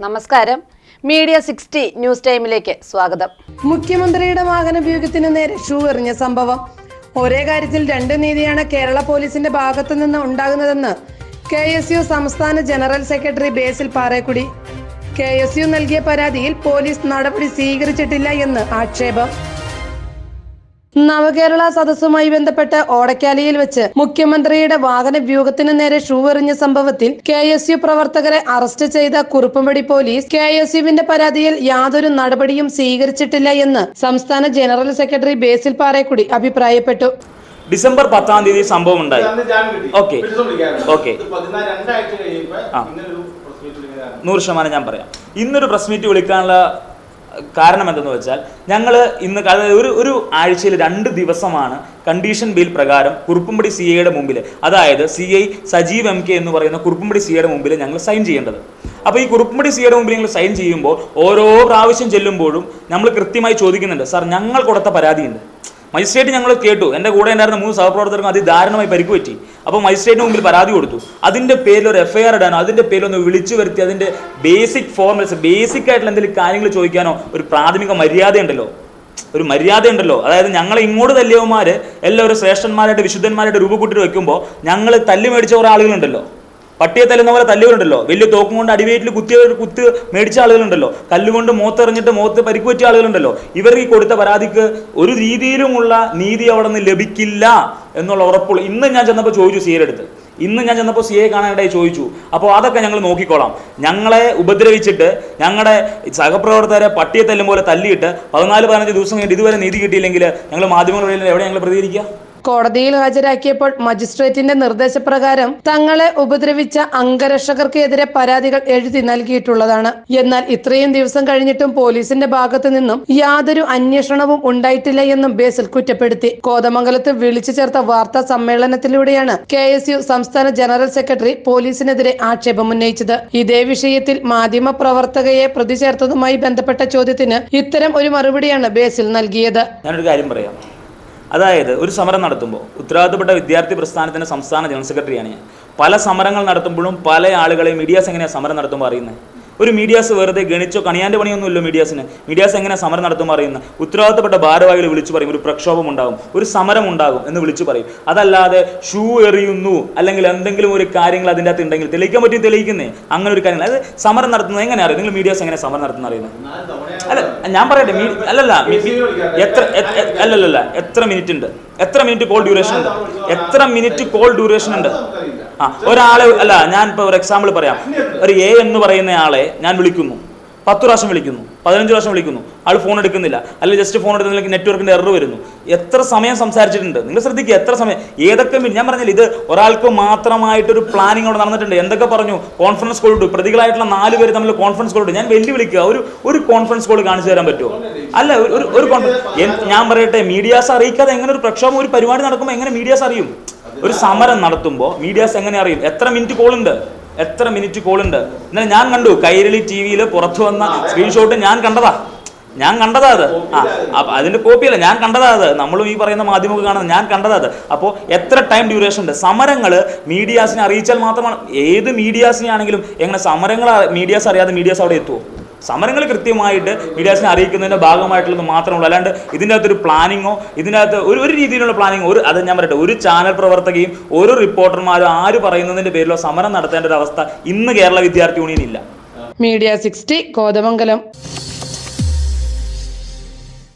നമസ്കാരം. Media sixty news ടൈമിലേക്ക് സ്വാഗതം. മുഖ്യമന്ത്രിയുടെ വാഹനോപയോഗത്തിന് നേരെ ഷൂ എറിഞ്ഞ സംഭവം. ഒരേ കാര്യത്തിൽ രണ്ട് നീതിയാണ് കേരള പോലീസിന്റെ ഭാഗത്തു നിന്ന് ഉണ്ടാകുന്നതെന്ന് കെ എസ് യു സംസ്ഥാന general secretary Basil Parekkudi. K S U നൽകിയ പരാതിയിൽ പോലീസ് നടപടി സ്വീകരിച്ചിട്ടില്ല എന്ന് ആക്ഷേപം. നവകേരള സദസ്സുമായി ബന്ധപ്പെട്ട് ഓടക്കാലിയിൽ വെച്ച് മുഖ്യമന്ത്രിയുടെ വാഹന വ്യൂഹത്തിന് നേരെ ഷൂ എറിഞ്ഞ സംഭവത്തിൽ കെ എസ് യു പ്രവർത്തകരെ അറസ്റ്റ് ചെയ്ത കുറുപ്പുംപടി പോലീസ് കെ എസ് യുവിന്റെ പരാതിയിൽ യാതൊരു നടപടിയും സ്വീകരിച്ചിട്ടില്ല എന്ന് സംസ്ഥാന ജനറൽ സെക്രട്ടറി ബേസിൽ പാറേക്കുടി അഭിപ്രായപ്പെട്ടു ഡിസംബർ പത്താം തീയതി സംഭവം ഉണ്ടായി. ഓക്കെ. ഓക്കെ. നൂറ് ശതമാനം ഞാൻ പറയാം ഇന്നൊരു പ്രസ് മീറ്റ് വിളിക്കാനുള്ള കാരണം എന്തെന്ന് വെച്ചാൽ ഞങ്ങൾ ഇന്ന് ഒരു ഒരു ആഴ്ചയിൽ രണ്ട് ദിവസമാണ് കണ്ടീഷൻ ബിൽ പ്രകാരം കുറുപ്പുംപടി സി ഐയുടെ മുമ്പിൽ അതായത് C I Sajeev M K എന്ന് പറയുന്ന കുറുപ്പുംപടി സി ഐയുടെ മുമ്പിൽ ഞങ്ങൾ സൈൻ ചെയ്യേണ്ടത്. അപ്പോൾ ഈ കുറുപ്പുംപടി സി ഐയുടെ മുമ്പിൽ ഞങ്ങൾ സൈൻ ചെയ്യുമ്പോൾ ഓരോ പ്രാവശ്യം ചെല്ലുമ്പോഴും നമ്മൾ കൃത്യമായി ചോദിക്കുന്നുണ്ട് സാർ ഞങ്ങൾ കൊടുത്ത പരാതിയുണ്ട്. മജിസ്ട്രേറ്റ് ഞങ്ങൾ കേട്ടു. എന്റെ കൂടെ ഉണ്ടായിരുന്ന മൂന്ന് സഹപ്രവർത്തകർക്കും അതിദാരുണമായി പരിക്ക് പറ്റി അപ്പോൾ മജിസ്ട്രേറ്റിന് മുമ്പിൽ പരാതി കൊടുത്തു. അതിന്റെ പേരിൽ ഒരു എഫ് ഐ ആർ ഇടാനോ അതിന്റെ പേരിൽ ഒന്ന് വിളിച്ചു വരുത്തി അതിന്റെ ബേസിക് ഫോർമൽസ് ബേസിക് ആയിട്ടുള്ള എന്തെങ്കിലും കാര്യങ്ങൾ ചോദിക്കാനോ ഒരു പ്രാഥമിക മര്യാദ ഉണ്ടല്ലോ ഒരു മര്യാദ ഉണ്ടല്ലോ അതായത് ഞങ്ങൾ ഇങ്ങോട്ട് തല്ലിയവന്മാർ എല്ലാവരും ശ്രേഷ്ഠന്മാരായിട്ട് വിശുദ്ധന്മാരായിട്ട് രൂപക്കൂട്ടി വെക്കുമ്പോൾ ഞങ്ങൾ തല്ലി മേടിച്ച കുറേ ആളുകളുണ്ടല്ലോ. പട്ടിയെ തല്ലുന്ന പോലെ തല്ലുകളുണ്ടല്ലോ. വലിയ തോക്കും കൊണ്ട് അടിവേറ്റിൽ കുത്തിയ കുത്ത് മേടിച്ച ആളുകളുണ്ടല്ലോ. കല്ലുകൊണ്ട് മൂത്തെറിഞ്ഞിട്ട് മുഖത്ത് പരിക്ക് പറ്റിയ ആളുകളുണ്ടല്ലോ. ഇവർക്ക് ഈ കൊടുത്ത പരാതിക്ക് ഒരു രീതിയിലുമുള്ള നീതി അവിടെ നിന്ന് ലഭിക്കില്ല എന്നുള്ള ഉറപ്പുള്ള ഇന്ന് ഞാൻ ചെന്നപ്പോൾ ചോദിച്ചു സി അടുത്ത്. ഇന്ന് ഞാൻ ചെന്നപ്പോൾ സി എ കാണാനായി ചോദിച്ചു. അപ്പോൾ അതൊക്കെ ഞങ്ങൾ നോക്കിക്കോളാം. ഞങ്ങളെ ഉപദ്രവിച്ചിട്ട് ഞങ്ങളുടെ സഹപ്രവർത്തകരെ പട്ടിയെ തല്ലും പോലെ തല്ലിയിട്ട് പതിനാല് പതിനഞ്ച് ദിവസം കഴിഞ്ഞിട്ട് ഇതുവരെ നീതി കിട്ടിയില്ലെങ്കിൽ ഞങ്ങൾ മാധ്യമങ്ങളിൽ എവിടെ ഞങ്ങൾ പ്രതികരിക്കുക? കോടതിയിൽ ഹാജരാക്കിയപ്പോൾ മജിസ്ട്രേറ്റിന്റെ നിർദ്ദേശപ്രകാരം തങ്ങളെ ഉപദ്രവിച്ച അംഗരക്ഷകർക്കെതിരെ പരാതികൾ എഴുതി നൽകിയിട്ടുള്ളതാണ്. എന്നാൽ ഇത്രയും ദിവസം കഴിഞ്ഞിട്ടും പോലീസിന്റെ ഭാഗത്തു നിന്നും യാതൊരു അന്വേഷണവും ഉണ്ടായിട്ടില്ല എന്നും ബേസിൽ കുറ്റപ്പെടുത്തി. കോതമംഗലത്ത് വിളിച്ചു ചേർത്ത വാർത്താ സമ്മേളനത്തിലൂടെയാണ് കെ എസ് യു സംസ്ഥാന ജനറൽ സെക്രട്ടറി പോലീസിനെതിരെ ആക്ഷേപം ഉന്നയിച്ചത്. ഇതേ വിഷയത്തിൽ മാധ്യമ പ്രവർത്തകയെ പ്രതി ചേർത്തതുമായി ബന്ധപ്പെട്ട ചോദ്യത്തിന് ഇത്തരം ഒരു മറുപടിയാണ് ബേസിൽ നൽകിയത്. ഞാനൊരു കാര്യം പറയാം. അതായത് ഒരു സമരം നടത്തുമ്പോൾ ഉത്തരവാദിത്തപ്പെട്ട വിദ്യാർത്ഥി പ്രസ്ഥാനത്തിന്റെ സംസ്ഥാന ജനറൽ സെക്രട്ടറിയാണ് ഞാൻ. പല സമരങ്ങൾ നടത്തുമ്പോഴും പല ആളുകളെയും മീഡിയാസ് എങ്ങനെയാണ് സമരം നടത്തുമ്പോൾ അറിയുന്നത്? ഒരു മീഡിയാസ് വെറുതെ ഗണിച്ചോ കണിയാന്റെ പണിയൊന്നുമില്ല മീഡിയാസിന്. മീഡിയാസ് എങ്ങനെ സമരം നടത്തുമ്പോൾ പറയുന്ന? ഉത്തരവാദിത്തപ്പെട്ട ഭാരവാഹികൾ വിളിച്ചു പറയും. ഒരു പ്രക്ഷോഭം ഉണ്ടാകും ഒരു സമരം ഉണ്ടാകും എന്ന് വിളിച്ചു പറയും. അതല്ലാതെ ഷൂ എറിയുന്നു അല്ലെങ്കിൽ എന്തെങ്കിലും ഒരു കാര്യങ്ങൾ അതിന്റെ അകത്ത് ഉണ്ടെങ്കിൽ തെളിയിക്കാൻ പറ്റും തെളിയിക്കുന്നേ. അങ്ങനെ ഒരു കാര്യങ്ങൾ. അത് സമരം നടത്തുന്നത് എങ്ങനെ അറിയാം? നിങ്ങൾ മീഡിയാസ് എങ്ങനെ സമരം നടത്തുന്ന അറിയുന്നത്? അല്ല ഞാൻ പറയട്ടെ. അല്ലല്ല എത്ര അല്ലല്ലല്ല. എത്ര മിനിറ്റ് ഉണ്ട്? എത്ര മിനിറ്റ് കോൾ ഡ്യൂറേഷൻ ഉണ്ട്? എത്ര മിനിറ്റ് കോൾ ഡ്യൂറേഷൻ ഉണ്ട്? ആ ഒരാളെ അല്ല ഞാൻ ഇപ്പോൾ ഒരു എക്സാമ്പിൾ പറയാം. ഒരു എ എന്ന് പറയുന്ന ആളെ ഞാൻ വിളിക്കുന്നു. പത്ത് പ്രാവശ്യം വിളിക്കുന്നു. പതിനഞ്ച് പ്രാവശ്യം വിളിക്കുന്നു. ആൾ ഫോൺ എടുക്കുന്നില്ല. അല്ലെങ്കിൽ ജസ്റ്റ് ഫോൺ എടുക്കുന്നില്ല നെറ്റ്വർക്കിന്റെ എറർ വരുന്നു. എത്ര സമയം സംസാരിച്ചിട്ടുണ്ട്? നിങ്ങൾ ശ്രദ്ധിക്കുക എത്ര സമയം? ഏതൊക്കെ ഞാൻ പറഞ്ഞില്ല ഇത് ഒരാൾക്ക് മാത്രമായിട്ടൊരു പ്ലാനിങ് അവിടെ നടന്നിട്ടുണ്ട്. എന്തൊക്കെ പറഞ്ഞു? കോൺഫറൻസ് കോൾ ഇട്ടു. പ്രതികളായിട്ടുള്ള നാല് പേര് തമ്മിൽ കോൺഫറൻസ് കോൾ ഇട്ടു. ഞാൻ വെല്ലുവിളിക്കുക ഒരു ഒരു കോൺഫറൻസ് കോൾ കാണിച്ചു തരാൻ പറ്റുമോ? അല്ല ഒരു- ഒരു കോൺഫറൻസ് ഞാൻ പറയട്ടെ മീഡിയാസ് അറിയിക്കാതെ എങ്ങനെ ഒരു പ്രക്ഷോഭം ഒരു പരിപാടി നടക്കുമ്പോൾ എങ്ങനെ മീഡിയാസ് അറിയും? ഒരു സമരം നടത്തുമ്പോൾ മീഡിയാസ് എങ്ങനെ അറിയും? എത്ര മിനിറ്റ് കോൾ ഉണ്ട്? എത്ര മിനിറ്റ് കോൾ ഉണ്ട്? എന്നാൽ ഞാൻ കണ്ടു കൈരളി ടി വിയിൽ പുറത്തു വന്ന സ്ക്രീൻഷോട്ട് ഞാൻ കണ്ടതാ. ഞാൻ കണ്ടതാ അത്. ആ അതിന്റെ കോപ്പിയല്ല ഞാൻ കണ്ടതാ അത്. നമ്മളും ഈ പറയുന്ന മാധ്യമങ്ങൾ കാണുന്നത് ഞാൻ കണ്ടതാ അത്. അപ്പോൾ എത്ര ടൈം ഡ്യൂറേഷൻ ഉണ്ട്? സമരങ്ങൾ മീഡിയാസിനെ അറിയിച്ചാൽ മാത്രമാണ്. ഏത് മീഡിയാസിനെ ആണെങ്കിലും എങ്ങനെ സമരങ്ങൾ മീഡിയാസ് അറിയാതെ മീഡിയാസ് അവിടെ എത്തുമോ സമരങ്ങൾ കൃത്യമായിട്ട് മീഡിയാസിനെ അറിയിക്കുന്നതിന്റെ ഭാഗമായിട്ടുള്ളത് മാത്രമുള്ളൂ അല്ലാണ്ട് ഇതിന്റെ അകത്തൊരു പ്ലാനിങ്ങോ ഇതിന്റെ അകത്ത് ഒരു ഒരു രീതിയിലുള്ള പ്ലാനിങ് ഒരു അത് ഞാൻ പറയട്ടെ ഒരു ചാനൽ പ്രവർത്തകയും ഒരു റിപ്പോർട്ടർമാരും ആര് പറയുന്നതിന്റെ പേരിലോ സമരം നടത്തേണ്ട ഒരു അവസ്ഥ ഇന്ന് കേരള വിദ്യാർത്ഥി യൂണിയൻ ഇല്ല. Media sixty Kothamangalam.